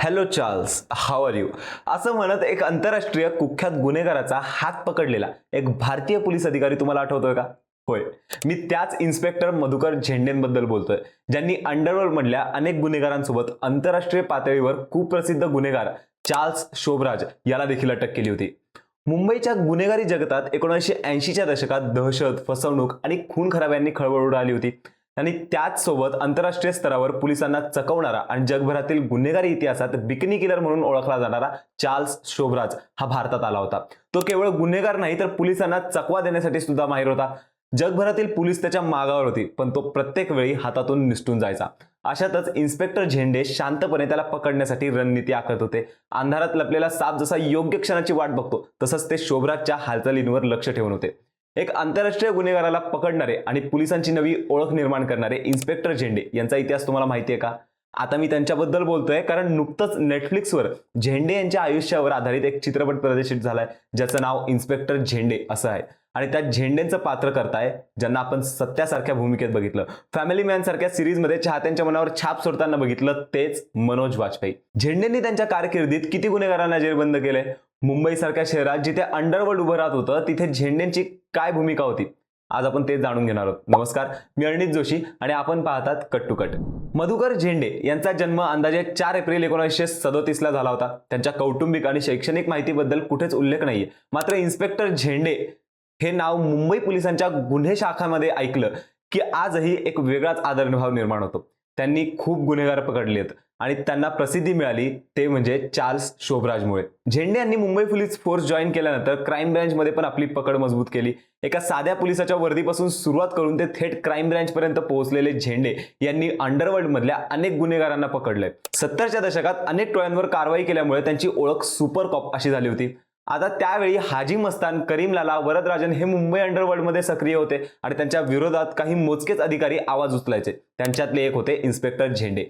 Hello Charles how are you असं म्हणत एक आंतरराष्ट्रीय कुख्यात गुन्हेगाराचा हात पकडलेला एक भारतीय पोलीस अधिकारी तुम्हाला आठवतोय का? होय. मी त्याच इन्स्पेक्टर मधुकर झेंडेंबद्दल बोलतोय ज्यांनी अंडरवर्ल्ड मधल्या अनेक गुन्हेगारांसोबत आंतरराष्ट्रीय पातळीवर कुप्रसिद्ध गुन्हेगार चार्ल्स शोभराज याला देखील अटक केली होती. मुंबईच्या गुन्हेगारी जगतात एकोणीसशे ऐंशीच्या दशकात दहशत फसवणूक आणि खून खराब्यांनी खळबळ उडाली होती. आणि त्याच सोबत आंतरराष्ट्रीय स्तरावर पोलिसांना चकवणारा आणि जगभरातील गुन्हेगारी इतिहासात बिकनी किलर म्हणून ओळखला जाणारा चार्ल्स शोभराज हा भारतात आला होता. तो केवळ गुन्हेगार नाही तर पोलिसांना चकवा देण्यासाठी सुद्धा माहीर होता. जगभरातील पोलीस त्याच्या मागावर होती पण तो प्रत्येक वेळी हातातून निसटून जायचा. अशातच इन्स्पेक्टर झेंडे शांतपणे त्याला पकडण्यासाठी रणनीती आखत होते. अंधारात लपलेला साप जसा योग्य क्षणाची वाट बघतो तसंच ते शोभराजच्या हालचालींवर लक्ष ठेवून होते. एक आंतरराष्ट्रीय गुन्हेगाराला पकडणारे आणि पोलिसांची नवी ओळख निर्माण करणारे इन्स्पेक्टर झेंडे यांचा इतिहास तुम्हाला माहिती आहे का? आता मी त्यांच्याबद्दल बोलतोय कारण नुकतंच नेटफ्लिक्सवर झेंडे यांच्या आयुष्यावर आधारित एक चित्रपट प्रदर्शित झालाय ज्याचं नाव इन्स्पेक्टर झेंडे असं आहे. आणि त्या झेंडेंचं पात्र करताय ज्यांना आपण सत्यासारख्या भूमिकेत बघितलं. फॅमिली मॅन सारख्या सिरीजमध्ये चाहत्यांच्या मनावर छाप सोडताना बघितलं तेच मनोज वाजपेयी. झेंडेंनी त्यांच्या कारकिर्दीत किती गुन्हेगारांना जेरबंद केलंय? मुंबईसारख्या शहरात जिथे अंडरवर्ल्ड उभं राहत होतं तिथे झेंडेंची काय भूमिका होती? आज आपण तेच जाणून घेणार आहोत. नमस्कार मी अरणित जोशी आणि आपण पाहतात कट टू कट. मधुकर झेंडे यांचा जन्म अंदाजे चार एप्रिल एकोणीसशे सदोतीसला झाला होता. त्यांच्या कौटुंबिक आणि शैक्षणिक माहितीबद्दल कुठेच उल्लेख नाहीये. मात्र इन्स्पेक्टर झेंडे हे नाव मुंबई पोलिसांच्या गुन्हे शाखामध्ये ऐकलं की आजही एक वेगळाच आदरभाव निर्माण होतो. त्यांनी खूप गुन्हेगार पकडलेत. आणि त्यांना प्रसिद्धी मिळाली ते म्हणजे चार्ल्स शोभराजमुळे. झेंडे यांनी मुंबई पोलीस फोर्स जॉईन केल्यानंतर क्राईम ब्रँचमध्ये पण आपली पकड मजबूत केली. एका साध्या पोलिसाच्या वर्दीपासून सुरुवात करून ते थेट क्राईम ब्रँचपर्यंत पोहोचलेले झेंडे यांनी अंडरवर्ल्डमधल्या अनेक गुन्हेगारांना पकडलंय. सत्तरच्या दशकात अनेक टोळ्यांवर कारवाई केल्यामुळे त्यांची ओळख सुपर कॉप अशी झाली होती. आता त्यावेळी हाजी मस्तान करीम लाला वरदराजन हे मुंबई अंडरवर्ल्डमध्ये सक्रिय होते आणि त्यांच्या विरोधात काही मोजकेच अधिकारी आवाज उचलायचे. त्यांच्यातले एक होते इन्स्पेक्टर झेंडे.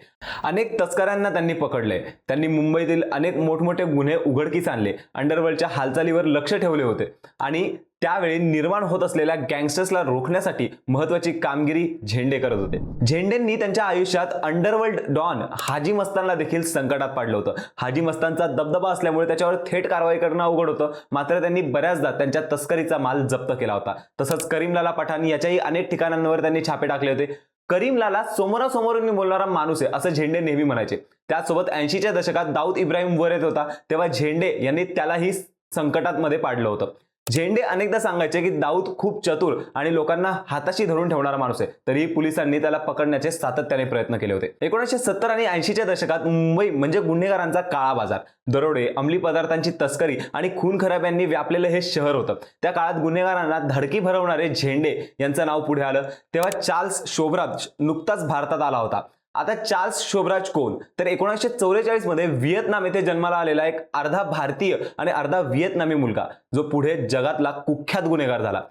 अनेक तस्करांना त्यांनी पकडले. त्यांनी मुंबईतील अनेक मोठमोठे गुन्हे उघडकीस आणले. अंडरवर्ल्डच्या हालचालीवर लक्ष ठेवले होते. आणि त्यावेळी निर्माण होत असलेल्या गँगस्टर्सला रोखण्यासाठी महत्वाची कामगिरी झेंडे करत होते. झेंडेंनी त्यांच्या आयुष्यात अंडरवर्ल्ड डॉन हाजी मस्तानला देखील संकटात पाडलं होतं. हाजी मस्तानचा दबदबा असल्यामुळे त्याच्यावर थेट कारवाई करणं अवघड होतं. मात्र त्यांनी बऱ्याचदा त्यांच्या तस्करीचा माल जप्त केला होता. तसंच करीमलाला पठाण याच्याही अनेक ठिकाणांवर त्यांनी छापे टाकले होते. करीमलाला समोरासमोरून बोलणारा माणूस आहे असं झेंडे नेहमी म्हणायचे. त्यासोबत ऐंशीच्या दशकात दाऊद इब्राहिम वर येत होता. तेव्हा झेंडे यांनी त्यालाही संकटात मध्ये पाडलं होतं. झेंडे अनेकदा सांगायचे की दाऊद खूप चतुर आणि लोकांना हाताशी धरून ठेवणारा माणूस आहे. तरीही पोलिसांनी त्याला पकडण्याचे सातत्याने प्रयत्न केले होते. एकोणीसशे सत्तर आणि ऐंशीच्या दशकात मुंबई म्हणजे गुन्हेगारांचा काळा बाजार दरोडे अंमली पदार्थांची तस्करी आणि खून खराब्यांनी व्यापलेलं हे शहर होतं. त्या काळात गुन्हेगारांना धडकी भरवणारे झेंडे यांचं नाव पुढे आलं. तेव्हा चार्ल्स शोभराज नुकताच भारतात आला होता. आता चार्ल्स शोभराज कोण? तर एकोणीसशे चौवेचाळीसमध्ये व्हिएतनाम येथे जन्माला आलेला एक अर्धा भारतीय आणि अर्धा व्हिएतनामी मुलगा जो पुढे जगातला कुख्यात गुन्हेगार झाला.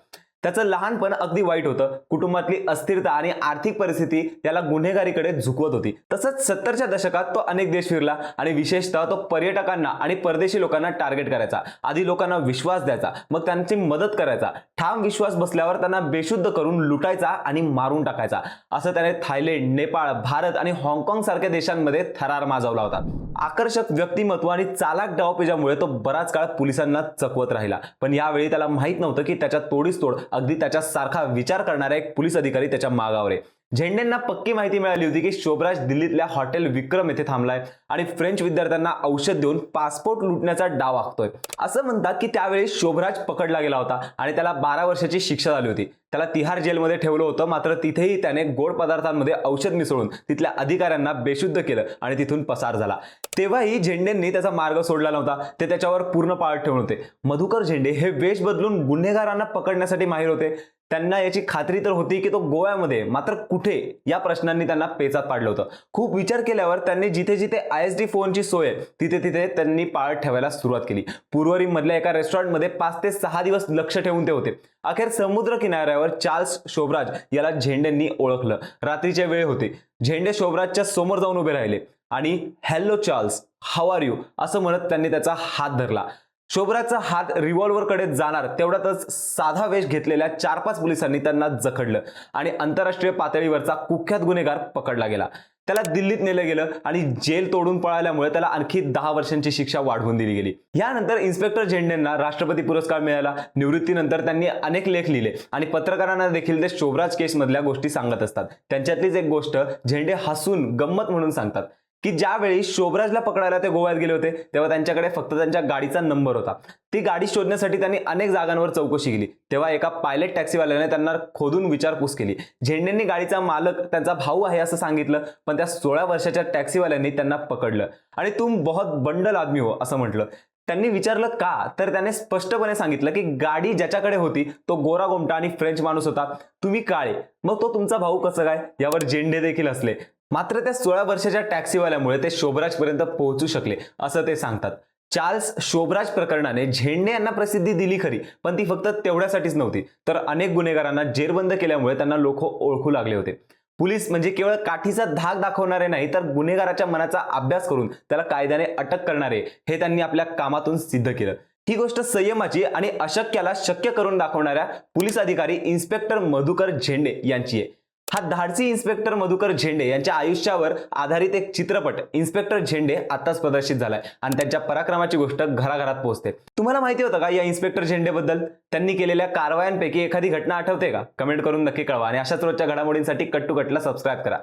त्याचं लहानपण अगदी वाईट होतं. कुटुंबातली अस्थिरता आणि आर्थिक परिस्थिती त्याला गुन्हेगारीकडे झुकवत होती. तसंच सत्तरच्या दशकात तो अनेक देश फिरला आणि विशेषतः तो पर्यटकांना आणि परदेशी लोकांना टार्गेट करायचा. आधी लोकांना विश्वास द्यायचा मग त्यांची मदत करायचा. ठाम विश्वास बसल्यावर त्यांना बेशुद्ध करून लुटायचा आणि मारून टाकायचा. असं त्याने थायलंड नेपाळ भारत आणि हाँगकाँग सारख्या देशांमध्ये थरार माजवला होता. आकर्षक व्यक्तिमत्व आणि चालाक डावपेजामुळे तो बराच काळ पोलिसांना चकवत राहिला. पण यावेळी त्याला माहीत नव्हतं की त्याच्या तोडीस तोड अगदी त्याच्यासारखा विचार करणारा एक पोलीस अधिकारी त्याच्या मागावर आहे. झेंडेंना पक्की माहिती मिळाली होती की शोभराज दिल्लीतल्या हॉटेल विक्रम येथे थांबलाय आणि फ्रेंच विद्यार्थ्यांना औषध देऊन पासपोर्ट लुटण्याचा डाव आखतोय. असं म्हणतात की त्यावेळी शोभराज पकडला गेला होता आणि त्याला बारा वर्षाची शिक्षा झाली होती. त्याला तिहार जेलमध्ये ठेवलं होतं. मात्र तिथेही त्याने गोड पदार्थांमध्ये औषध मिसळून तिथल्या अधिकाऱ्यांना बेशुद्ध केलं आणि तिथून पसार झाला. तेव्हाही झेंडेंनी त्याचा मार्ग सोडला नव्हता. ते त्याच्यावर पूर्ण पाळत ठेवून होते. मधुकर झेंडे हे वेश बदलून गुन्हेगारांना पकडण्यासाठी माहीर होते. त्यांना याची खात्री तर होती की तो गोव्यामध्ये मात्र कुठे या प्रश्नांनी त्यांना पेचात पाडलं होतं. खूप विचार केल्यावर त्यांनी जिथे जिथे आय एस डी फोनची सोय तिथे तिथे त्यांनी पाळत ठेवायला सुरुवात केली. पूर्वरी मधल्या एका रेस्टॉरंटमध्ये पाच ते सहा दिवस लक्ष ठेवून ते होते. अखेर समुद्र किनाऱ्यावर चार्ल्स शोभराज याला झेंडेंनी ओळखलं. रात्रीच्या वेळ होते. झेंडे शोभराजच्या समोर जाऊन उभे राहिले आणि hello Charles. How are you असं म्हणत त्यांनी त्याचा हात धरला. शोभराजचा हात रिव्हॉल्व्हरकडे जाणार तेवढ्यातच साधा वेश घेतलेल्या चार पाच पोलिसांनी त्यांना जखडलं आणि आंतरराष्ट्रीय पातळीवरचा कुख्यात गुन्हेगार पकडला गेला. त्याला दिल्लीत नेलं गेलं आणि जेल तोडून पळाल्यामुळे त्याला आणखी दहा वर्षांची शिक्षा वाढवून दिली गेली. यानंतर इन्स्पेक्टर झेंडेंना राष्ट्रपती पुरस्कार मिळाला. निवृत्तीनंतर त्यांनी अनेक लेख लिहिले आणि पत्रकारांना देखील ते शोभराज केसमधल्या गोष्टी सांगत असतात. त्यांच्यातलीच एक गोष्ट झेंडे हसून गंमत म्हणून सांगतात. की ज्यावेळी शोभराजला पकडायला ते गोव्यात गेले होते तेव्हा त्यांच्याकडे फक्त त्यांच्या गाडीचा नंबर होता. ती गाडी शोधण्यासाठी त्यांनी अनेक जागांवर चौकशी केली. तेव्हा एका पायलट टॅक्सीवाल्याने त्यांना खोदून विचारपूस केली. झेंडेंनी गाडीचा मालक त्यांचा भाऊ आहे असं सांगितलं पण त्या सोळा वर्षाच्या टॅक्सीवाल्यांनी त्यांना पकडलं. आणि तुम बहुत बंडल आदमी हो असं म्हटलं. त्यांनी विचारलं का? तर त्याने स्पष्टपणे सांगितलं की गाडी ज्याच्याकडे होती तो गोरा गोमटा आणि फ्रेंच माणूस होता. तुम्ही काळे. मग तो तुमचा भाऊ कसं काय? यावर झेंडे देखील असले. मात्र त्या सोळा वर्षाच्या टॅक्सीवाल्यामुळे ते शोभराजपर्यंत पोहोचू शकले असं ते सांगतात. चार्ल्स शोभराज प्रकरणाने झेंडे यांना प्रसिद्धी दिली खरी पण ती फक्त तेवढ्यासाठीच नव्हती. तर अनेक गुन्हेगारांना जेरबंद केल्यामुळे त्यांना लोक ओळखू लागले होते. पोलीस म्हणजे केवळ काठीचा धाक दाखवणारे नाही तर गुन्हेगाराच्या मनाचा अभ्यास करून त्याला कायद्याने अटक करणारे हे त्यांनी आपल्या कामातून सिद्ध केलं. ही गोष्ट संयमाची आणि अशक्याला शक्य करून दाखवणाऱ्या पोलीस अधिकारी इन्स्पेक्टर मधुकर झेंडे यांची आहे. हा धाडसी इन्स्पेक्टर मधुकर झेंडे यांच्या आयुष्यावर आधारित एक चित्रपट इन्स्पेक्टर झेंडे आताच प्रदर्शित झालाय. आणि त्यांच्या पराक्रमाची गोष्ट घराघरात पोहोचते. तुम्हाला माहिती होतं का या इन्स्पेक्टर झेंडे बद्दल त्यांनी केलेल्या कारवायांपैकी एखादी घटना आठवते का? कमेंट करून नक्की कळवा आणि अशाच रोजच्या घडामोडींसाठी कट टू कटला सबस्क्राईब करा.